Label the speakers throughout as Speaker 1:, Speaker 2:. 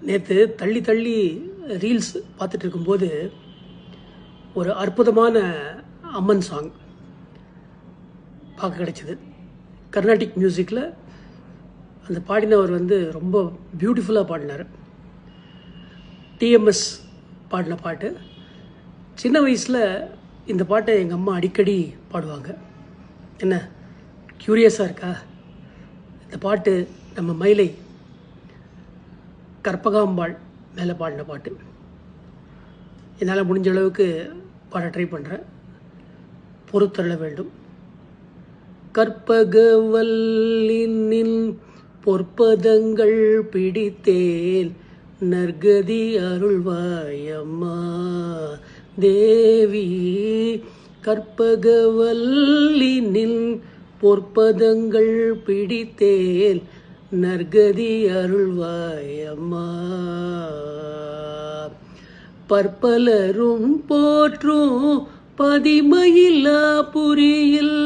Speaker 1: நேற்று தள்ளி தள்ளி ரீல்ஸ் பார்த்துட்டு இருக்கும்போது ஒரு அற்புதமான அம்மன் சாங் பார்க்க கிடைச்சிது. கர்நாடிக் மியூசிக்கில் அந்த பாடினவர் வந்து ரொம்ப பியூட்டிஃபுல்லாக பாடினார். டிஎம்எஸ் பாடின பாட்டு. சின்ன வயசில் இந்த பாட்டை எங்கள் அம்மா அடிக்கடி பாடுவாங்க. என்ன? க்யூரியஸாக இருக்கா? இந்த பாட்டு நம்ம மயிலை கற்பகாம்பாள் மேலே பாடின பாட்டு. என்னால் முடிஞ்ச அளவுக்கு பாட ட்ரை பண்ணுறேன் பொறுத்தள்ள வேண்டும். கற்பகவல்லின் பொற்பதங்கள் பிடித்தேன் நற்கதி அருள்வாயம்மா. தேவி கற்பகவல்லினின் பொற்பதங்கள் பிடித்தேன் நற்கதி அருள்வாயம்மா. பற்பலரும் போற்றும் பதிமையில்லா புரியில்.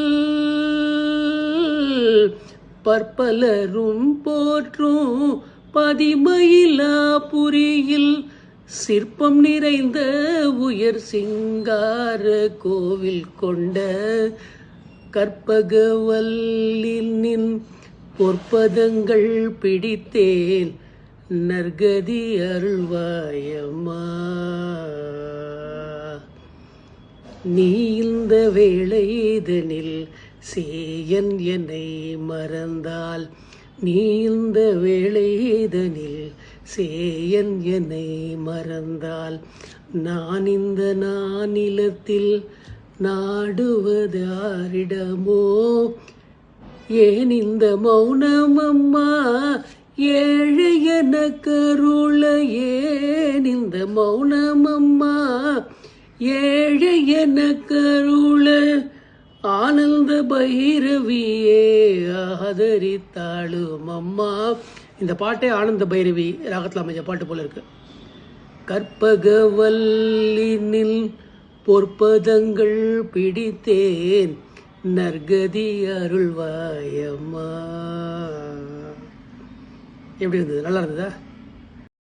Speaker 1: பற்பலரும் போற்றும் பதிமையில்லா புரியில். சிற்பம் நிறைந்த உயர் சிங்கார கோவில் கொண்ட கற்பகவல்லினின் பொற்பதங்கள் பிடித்தேன். நற்கதி அருள்வாயம்மா. நீ இந்த வேளை இதனில் சேயன் என்னை மறந்தால். நீ இந்த வேளை இதனில் சேயன் என்னை மறந்தால். நான் இந்த நானிலத்தில் நாடுவதாரிடமோ ஏன் இந்த மௌனம் அம்மா? ஏழை என கருள ஏன் இந்த மௌனம் அம்மா? ஏழை என கருள ஆனந்த பைரவியே ஆதரித்தாளும் அம்மா. இந்த பாட்டே ஆனந்த பைரவி ராகத்தில் அமைஞ்ச பாட்டு போல இருக்கு. கற்பகவல்லினில் பொற்பதங்கள் பிடித்தேன். நற்கதி அருள்வாயம்மா. எப்படி இருந்தது? நல்லா இருந்ததா?